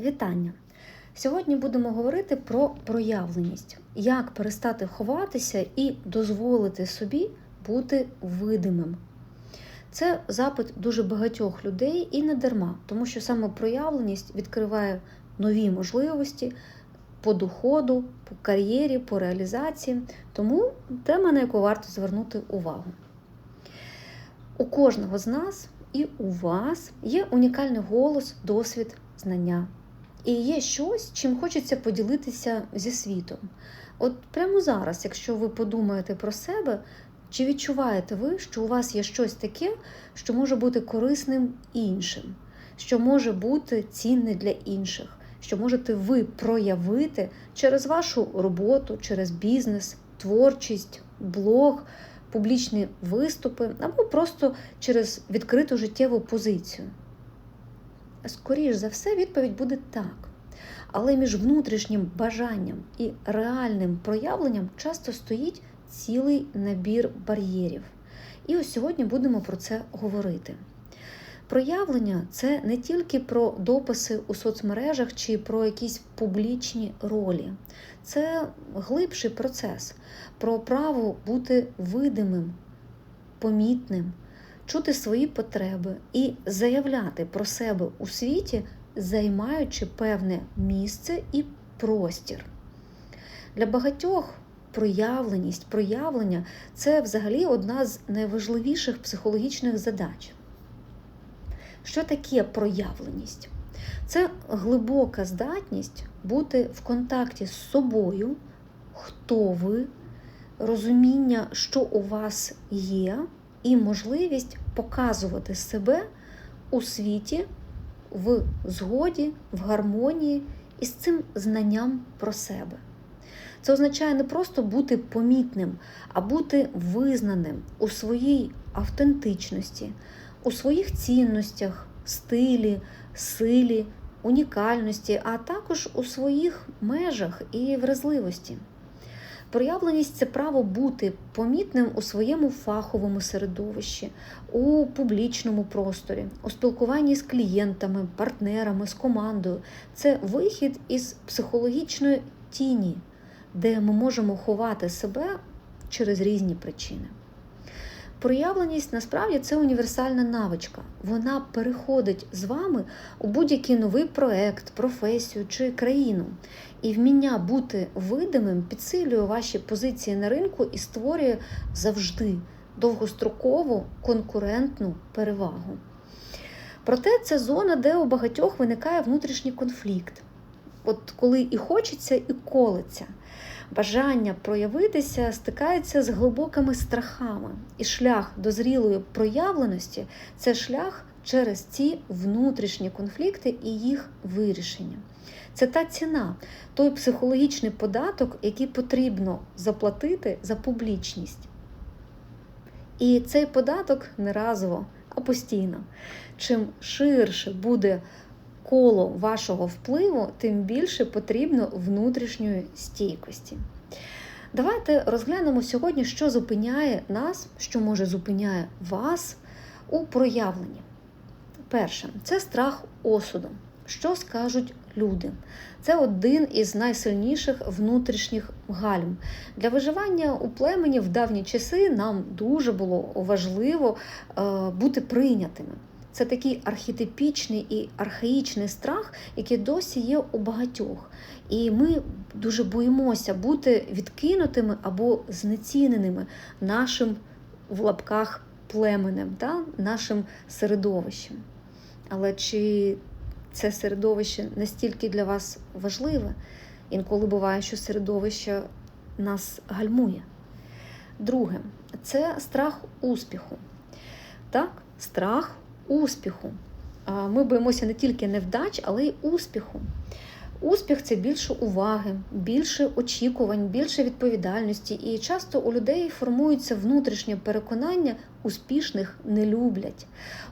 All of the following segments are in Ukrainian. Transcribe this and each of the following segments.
Вітання! Сьогодні будемо говорити про проявленість, як перестати ховатися і дозволити собі бути видимим. Це запит дуже багатьох людей і не дарма, тому що саме проявленість відкриває нові можливості по доходу, по кар'єрі, по реалізації. Тому тема, на яку варто звернути увагу. У кожного з нас і у вас є унікальний голос, досвід, знання. І є щось, чим хочеться поділитися зі світом. От прямо зараз, якщо ви подумаєте про себе, чи відчуваєте ви, що у вас є щось таке, що може бути корисним іншим, що може бути цінне для інших, що можете ви проявити через вашу роботу, через бізнес, творчість, блог, публічні виступи або просто через відкриту життєву позицію? Скоріш за все, відповідь буде так. Але між внутрішнім бажанням і реальним проявленням часто стоїть цілий набір бар'єрів. І ось сьогодні будемо про це говорити. Проявлення це не тільки про дописи у соцмережах чи про якісь публічні ролі, це глибший процес про право бути видимим, помітним, чути свої потреби і заявляти про себе у світі, займаючи певне місце і простір. Для багатьох проявленість, проявлення це взагалі одна з найважливіших психологічних задач. Що таке проявленість? Це глибока здатність бути в контакті з собою, хто ви, розуміння, що у вас є, і можливість показувати себе у світі в згоді, в гармонії і з цим знанням про себе. Це означає не просто бути помітним, а бути визнаним у своїй автентичності, у своїх цінностях, стилі, силі, унікальності, а також у своїх межах і вразливості. Проявленість це право бути помітним у своєму фаховому середовищі, у публічному просторі, у спілкуванні з клієнтами, партнерами, з командою. Це вихід із психологічної тіні, де ми можемо ховати себе через різні причини. Проявленість насправді це універсальна навичка. Вона переходить з вами у будь-який новий проект, професію чи країну. І вміння бути видимим підсилює ваші позиції на ринку і створює завжди довгострокову конкурентну перевагу. Проте це зона, де у багатьох виникає внутрішній конфлікт. От коли і хочеться, і колиться. Бажання проявитися стикається з глибокими страхами, і шлях до зрілої проявленості це шлях через ці внутрішні конфлікти і їх вирішення. Це та ціна, той психологічний податок, який потрібно заплатити за публічність. І цей податок не разово, а постійно. Чим ширше буде коло вашого впливу, тим більше потрібно внутрішньої стійкості. Давайте розглянемо сьогодні, що зупиняє нас, що може зупиняє вас у проявленні. Перше, це страх осуду. Що скажуть люди? Це один із найсильніших внутрішніх гальм. Для виживання у племені в давні часи нам дуже було важливо е, бути прийнятими. Це такий архетипічний і архаїчний страх, який досі є у багатьох. І ми дуже боїмося бути відкинутими або знеціненими нашим в лапках племенем, та, нашим середовищем. Але чи це середовище настільки для вас важливе? Інколи буває, що середовище нас гальмує. Друге, це страх успіху. Так, страх успіху. Ми боїмося не тільки невдач, але й успіху. Успіх це більше уваги, більше очікувань, більше відповідальності. І часто у людей формується внутрішнє переконання, успішних не люблять.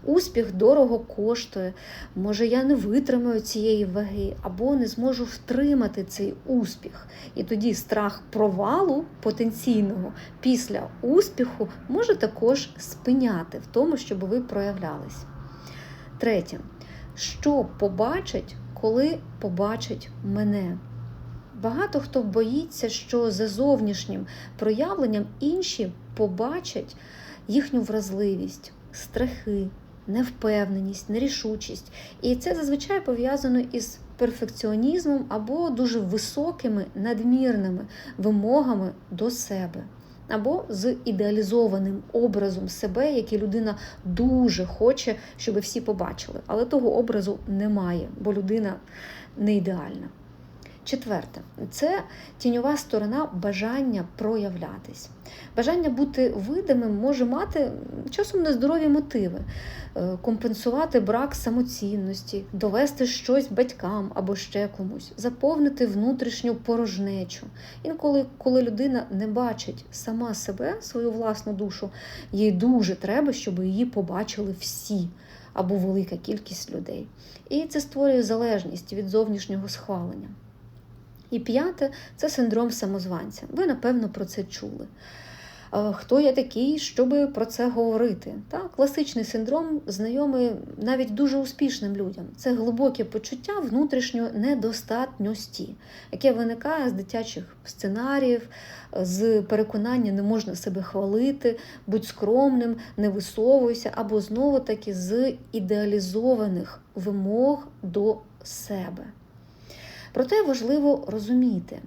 Успіх дорого коштує. Може, я не витримаю цієї ваги, або не зможу втримати цей успіх. І тоді страх провалу потенційного після успіху може також спиняти в тому, щоб ви проявлялись. Третє що побачать, коли побачать мене. Багато хто боїться, що за зовнішнім проявленням інші побачать їхню вразливість, страхи, невпевненість, нерішучість. І це зазвичай пов'язано із перфекціонізмом або дуже високими надмірними вимогами до себе. Або з ідеалізованим образом себе, який людина дуже хоче, щоб всі побачили. Але того образу немає, бо людина не ідеальна. Четверте, це тіньова сторона бажання проявлятись. Бажання бути видимим може мати часом нездорові мотиви, е, компенсувати брак самоцінності, довести щось батькам або ще комусь, заповнити внутрішню порожнечу. Інколи, коли людина не бачить сама себе, свою власну душу, їй дуже треба, щоб її побачили всі або велика кількість людей. І це створює залежність від зовнішнього схвалення. І п'яте це синдром самозванця. Ви, напевно, про це чули. Е, хто я такий, щоб про це говорити? Так, Класичний синдром знайомий навіть дуже успішним людям. Це глибоке почуття внутрішньої недостатності, яке виникає з дитячих сценаріїв, з переконання не можна себе хвалити, будь скромним, не висовуйся, або знову таки з ідеалізованих вимог до себе. Проте важливо розуміти,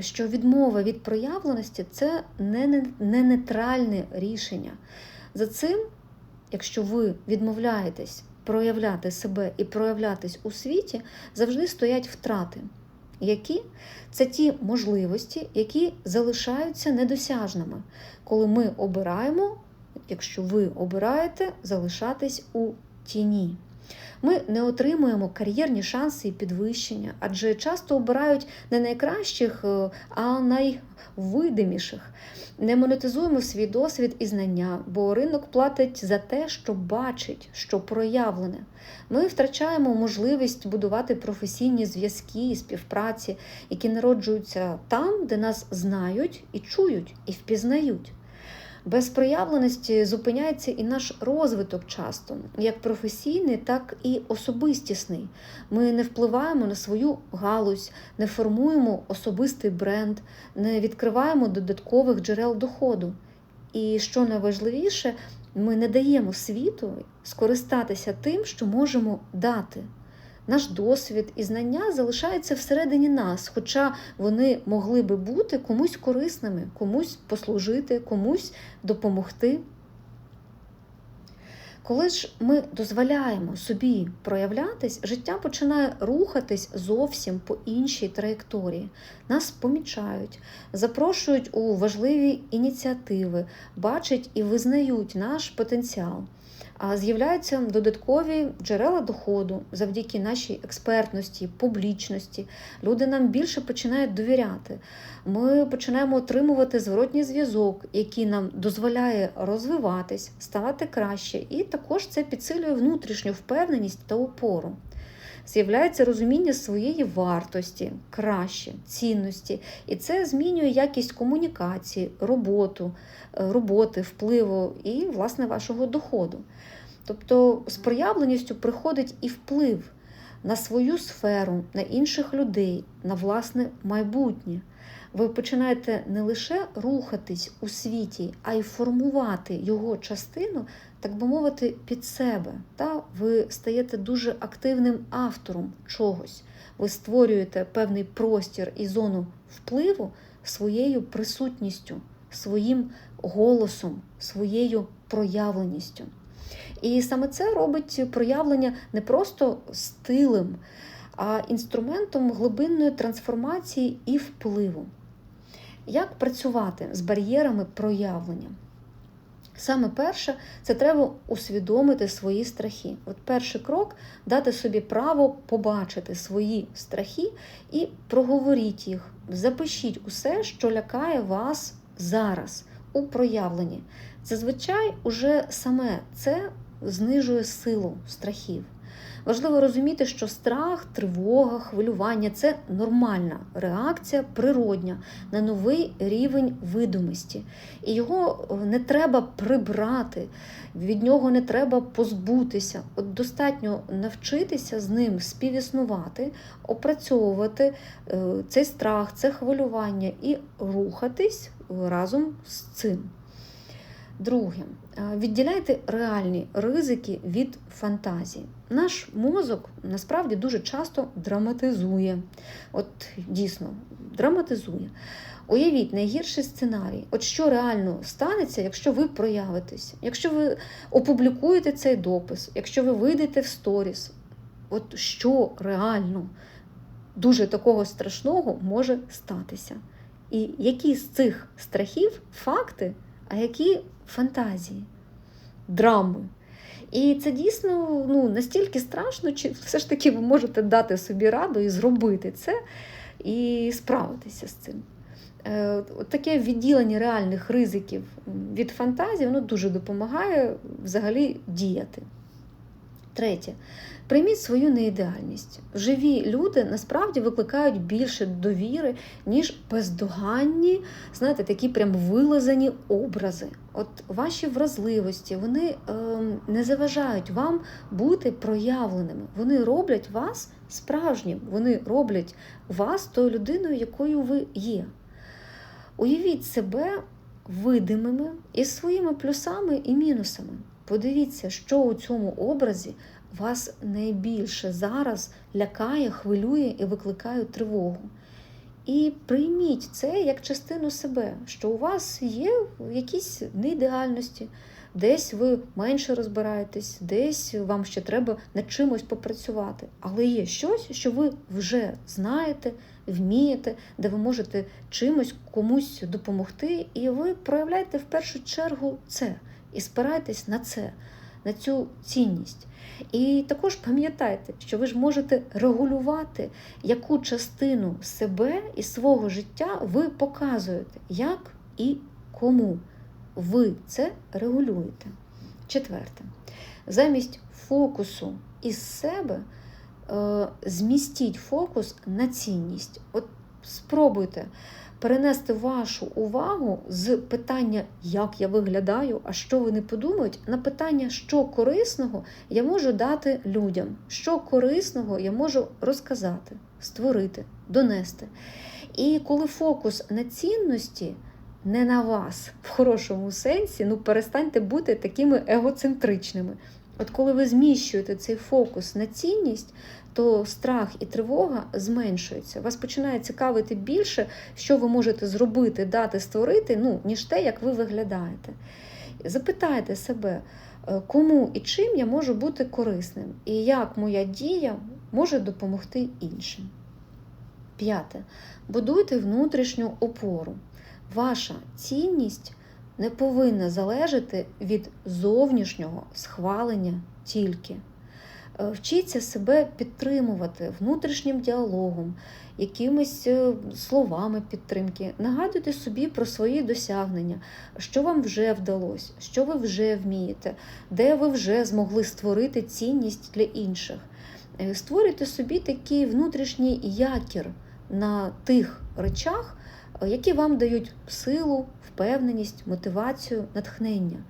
що відмова від проявленості це не нейтральне рішення. За цим, якщо ви відмовляєтесь проявляти себе і проявлятись у світі, завжди стоять втрати. Які це ті можливості, які залишаються недосяжними, коли ми обираємо, якщо ви обираєте залишатись у тіні ми не отримуємо кар'єрні шанси і підвищення, адже часто обирають не найкращих, е, а найвидиміших. Не монетизуємо свій досвід і знання, бо ринок платить за те, що бачить, що проявлене. Ми втрачаємо можливість будувати професійні зв'язки і співпраці, які народжуються там, де нас знають і чують, і впізнають. Без проявленості зупиняється і наш розвиток часто, як професійний, так і особистісний. Ми не впливаємо на свою галузь, не формуємо особистий бренд, не відкриваємо додаткових джерел доходу. І що найважливіше, ми не даємо світу скористатися тим, що можемо дати. Наш досвід і знання залишаються всередині нас, хоча вони могли би бути комусь корисними, комусь послужити, комусь допомогти. Коли ж ми дозволяємо собі проявлятись, життя починає рухатись зовсім по іншій траєкторії. Нас помічають, запрошують у важливі ініціативи, бачать і визнають наш потенціал з'являються додаткові джерела доходу завдяки нашій експертності, публічності. Люди нам більше починають довіряти. Ми починаємо отримувати зворотній зв'язок, який нам дозволяє розвиватись, ставати краще, і також це підсилює внутрішню впевненість та опору. З'являється розуміння своєї вартості, краще, цінності, і це змінює якість комунікації, роботу, е, роботи, впливу і, власне, вашого доходу. Тобто з проявленістю приходить і вплив на свою сферу, на інших людей, на власне майбутнє. Ви починаєте не лише рухатись у світі, а й формувати його частину, так би мовити, під себе. Та Ви стаєте дуже активним автором чогось. Ви створюєте певний простір і зону впливу своєю присутністю, своїм голосом, своєю проявленістю. І саме це робить проявлення не просто стилем, а інструментом глибинної трансформації і впливу. Як працювати з бар'єрами проявлення? Саме перше, це треба усвідомити свої страхи. От перший крок дати собі право побачити свої страхи і проговоріть їх. Запишіть усе, що лякає вас зараз у проявленні. Зазвичай уже саме це знижує силу страхів. Важливо розуміти, що страх, тривога, хвилювання це нормальна реакція природня на новий рівень видимості. І його е, не треба прибрати, від нього не треба позбутися. От Достатньо навчитися з ним співіснувати, опрацьовувати е, цей страх, це хвилювання і рухатись разом з цим. Друге, відділяйте реальні ризики від фантазії. Наш мозок насправді дуже часто драматизує. От дійсно, драматизує. Уявіть найгірший сценарій. От що реально станеться, якщо ви проявитесь, якщо ви опублікуєте цей допис, якщо ви вийдете в сторіс, от що реально дуже такого страшного може статися? І які з цих страхів факти, а які фантазії, драми. І це дійсно ну, настільки страшно, чи все ж таки ви можете дати собі раду і зробити це, і справитися з цим. От таке відділення реальних ризиків від фантазії воно дуже допомагає взагалі діяти. Третє. Прийміть свою неідеальність. Живі люди насправді викликають більше довіри, ніж бездоганні, знаєте, такі прям вилазані образи. От ваші вразливості, вони е, не заважають вам бути проявленими. Вони роблять вас справжнім, вони роблять вас тою людиною, якою ви є. Уявіть себе видимими із своїми плюсами і мінусами. Подивіться, що у цьому образі вас найбільше зараз лякає, хвилює і викликає тривогу. І прийміть це як частину себе, що у вас є якісь неідеальності, десь ви менше розбираєтесь, десь вам ще треба над чимось попрацювати. Але є щось, що ви вже знаєте, вмієте, де ви можете чимось комусь допомогти, і ви проявляєте в першу чергу це і спирайтесь на це, на цю цінність. І також пам'ятайте, що ви ж можете регулювати, яку частину себе і свого життя ви показуєте, як і кому. Ви це регулюєте. Четверте, замість фокусу із себе е, змістіть фокус на цінність. От спробуйте перенести вашу увагу з питання, як я виглядаю, а що вони подумають, на питання, що корисного я можу дати людям, що корисного я можу розказати, створити, донести. І коли фокус на цінності. Не на вас в хорошому сенсі, ну перестаньте бути такими егоцентричними. От коли ви зміщуєте цей фокус на цінність, то страх і тривога зменшуються. Вас починає цікавити більше, що ви можете зробити, дати, створити, ну, ніж те, як ви виглядаєте. Запитайте себе, е, кому і чим я можу бути корисним, і як моя дія може допомогти іншим. П'яте. Будуйте внутрішню опору. Ваша цінність не повинна залежати від зовнішнього схвалення тільки. Е, вчіться себе підтримувати внутрішнім діалогом, якимись е, словами підтримки. Нагадуйте собі про свої досягнення, що вам вже вдалося, що ви вже вмієте, де ви вже змогли створити цінність для інших. Е, створюйте собі такий внутрішній якір на тих речах, які вам дають силу, впевненість, мотивацію, натхнення.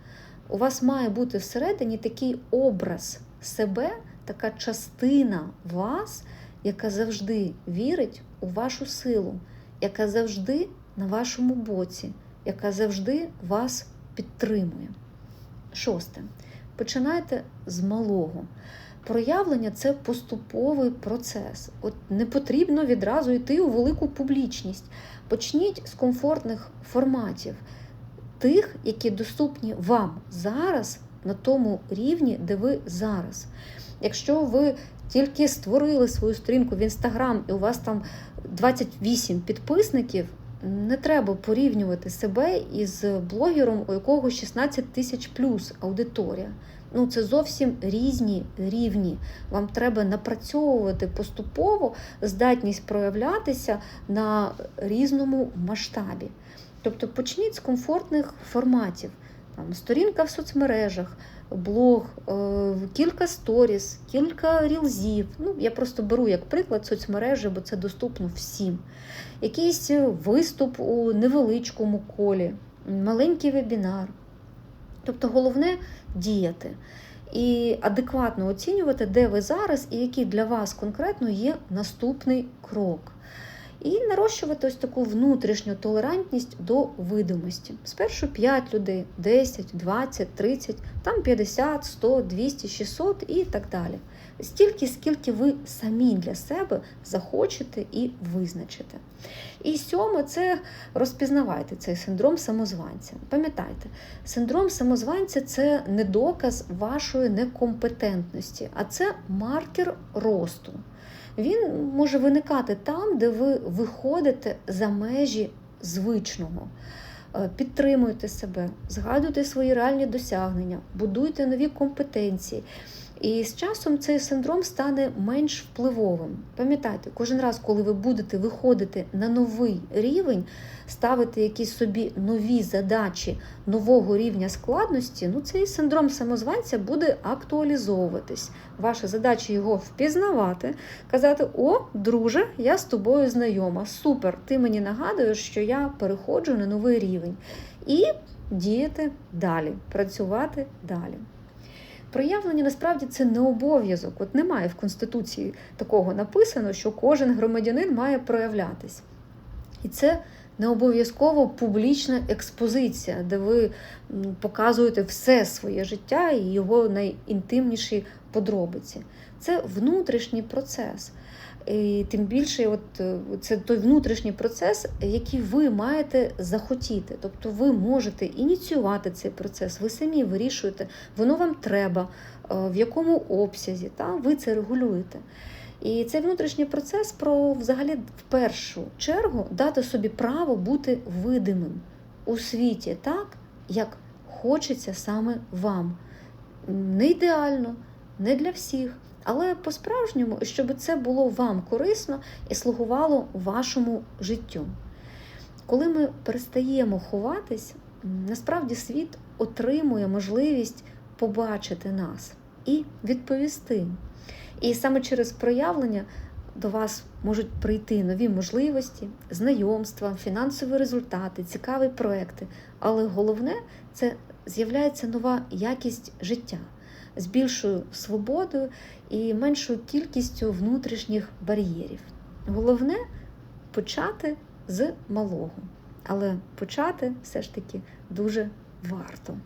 У вас має бути всередині такий образ себе така частина вас, яка завжди вірить у вашу силу, яка завжди на вашому боці, яка завжди вас підтримує. Шосте. Починайте з малого. Проявлення це поступовий процес. От Не потрібно відразу йти у велику публічність. Почніть з комфортних форматів, тих, які доступні вам зараз на тому рівні, де ви зараз. Якщо ви тільки створили свою сторінку в інстаграм, і у вас там 28 підписників, не треба порівнювати себе із блогером, у якого 16 тисяч плюс аудиторія. Ну, це зовсім різні рівні. Вам треба напрацьовувати поступово здатність проявлятися на різному масштабі. Тобто почніть з комфортних форматів. Там, сторінка в соцмережах, блог, е, кілька сторіс, кілька рілзів. Ну, я просто беру як приклад соцмережі, бо це доступно всім. Якийсь виступ у невеличкому колі, маленький вебінар. Тобто головне діяти і адекватно оцінювати, де ви зараз і який для вас конкретно є наступний крок. І нарощувати ось таку внутрішню толерантність до видимості. Спершу 5 людей, 10, 20, 30, там 50, 100, 200, 600 і так далі. Стільки, скільки ви самі для себе захочете і визначите. І сьоме це розпізнавайте цей синдром самозванця. Пам'ятайте, синдром самозванця це не доказ вашої некомпетентності, а це маркер росту. Він може виникати там, де ви виходите за межі звичного. Е, Підтримуйте себе, згадуйте свої реальні досягнення, будуйте нові компетенції. І з часом цей синдром стане менш впливовим. Пам'ятайте, кожен раз, коли ви будете виходити на новий рівень, ставити якісь собі нові задачі нового рівня складності, ну цей синдром самозванця буде актуалізовуватись. Ваша задача його впізнавати, казати: О, друже, я з тобою знайома. Супер! Ти мені нагадуєш, що я переходжу на новий рівень. І діяти далі, працювати далі. Проявлення насправді це не обов'язок. От немає в Конституції такого написано, що кожен громадянин має проявлятись. І це не обов'язково публічна експозиція, де ви показуєте все своє життя і його найінтимніші подробиці. Це внутрішній процес. І Тим більше, от це той внутрішній процес, який ви маєте захотіти. Тобто ви можете ініціювати цей процес, ви самі вирішуєте, воно вам треба, в якому обсязі, та? ви це регулюєте. І цей внутрішній процес про взагалі в першу чергу дати собі право бути видимим у світі так, як хочеться саме вам. Не ідеально, не для всіх. Але по-справжньому, щоб це було вам корисно і слугувало вашому життю. Коли ми перестаємо ховатись, насправді світ отримує можливість побачити нас і відповісти. І саме через проявлення до вас можуть прийти нові можливості, знайомства, фінансові результати, цікаві проекти. Але головне це з'являється нова якість життя з більшою свободою і меншою кількістю внутрішніх бар'єрів. Головне почати з малого, але почати все ж таки дуже варто.